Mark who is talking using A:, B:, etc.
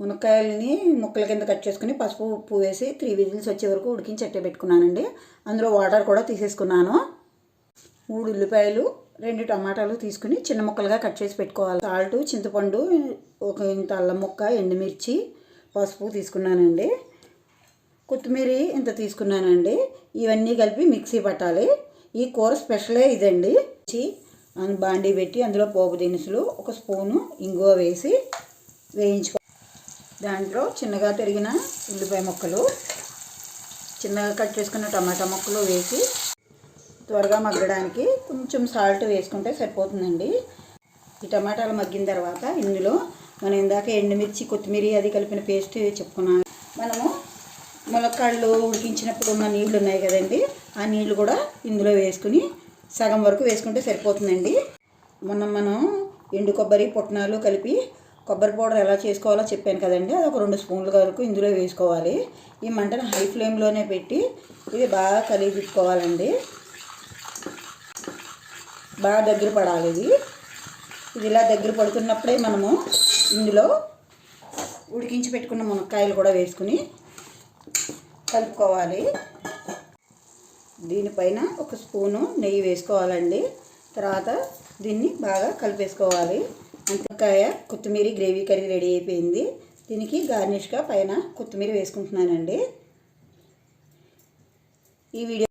A: మునక్కాయలని ముక్కల కింద కట్ చేసుకుని పసుపు ఉప్పు వేసి త్రీ విజిల్స్ వచ్చే వరకు ఉడికించి అట్టే పెట్టుకున్నానండి. అందులో వాటర్ కూడా తీసేసుకున్నాను. మూడు ఉల్లిపాయలు రెండు టమాటాలు తీసుకుని చిన్న ముక్కలుగా కట్ చేసి పెట్టుకోవాలి. సాల్ట్ చింతపండు ఒక ఇంత అల్లం ముక్క ఎండుమిర్చి పసుపు తీసుకున్నానండి. కొత్తిమీర ఇంత తీసుకున్నానండి. ఇవన్నీ కలిపి మిక్సీ పట్టాలి. ఈ కూర స్పెషలే ఇదండి. చి బాండీ పెట్టి అందులో పోపు దినుసులు ఒక స్పూను ఇంగువ వేసి వేయించుకో దాంట్లో చిన్నగా తరిగిన ఉల్లిపాయ ముక్కలు చిన్నగా కట్ చేసుకున్న టమాటా ముక్కలు వేసి త్వరగా మగ్గడానికి కొంచెం సాల్ట్ వేసుకుంటే సరిపోతుందండి. ఈ టమాటాలు మగ్గిన తర్వాత ఇందులో మనం ఇందాక ఎండుమిర్చి కొత్తిమీర అది కలిపిన పేస్ట్ చెప్పుకున్నాం. మనము ములక్కాళ్ళు ఉడికించినప్పుడు ఉన్న నీళ్ళు ఉన్నాయి కదండి ఆ నీళ్ళు కూడా ఇందులో వేసుకుని సగం వరకు వేసుకుంటే సరిపోతుందండి. మొన్న మనం ఎండు కొబ్బరి పుట్నాలు కలిపి కొబ్బరి పౌడర్ ఎలా చేసుకోవాలో చెప్పాను కదండి. అది ఒక రెండు స్పూన్ల వరకు ఇందులో వేసుకోవాలి. ఈ మంటను హై ఫ్లేమ్లోనే పెట్టి ఇది బాగా కలిగి తిప్పుకోవాలండి బాగా దగ్గర పడాలి ఇది. ఇది ఇలా దగ్గర పడుతున్నప్పుడే మనము ఇందులో ఉడికించి పెట్టుకున్న మునక్కాయలు కూడా వేసుకుని కలుపుకోవాలి. దీనిపైన ఒక స్పూను నెయ్యి వేసుకోవాలండి. తర్వాత దీన్ని బాగా కలిపేసుకోవాలి. అంతకాయ కొత్తిమీర గ్రేవీ కర్రీ రెడీ అయిపోయింది. దీనికి గార్నిష్గా పైన కొత్తిమీర వేసుకుంటున్నానండి. ఈ వీడియో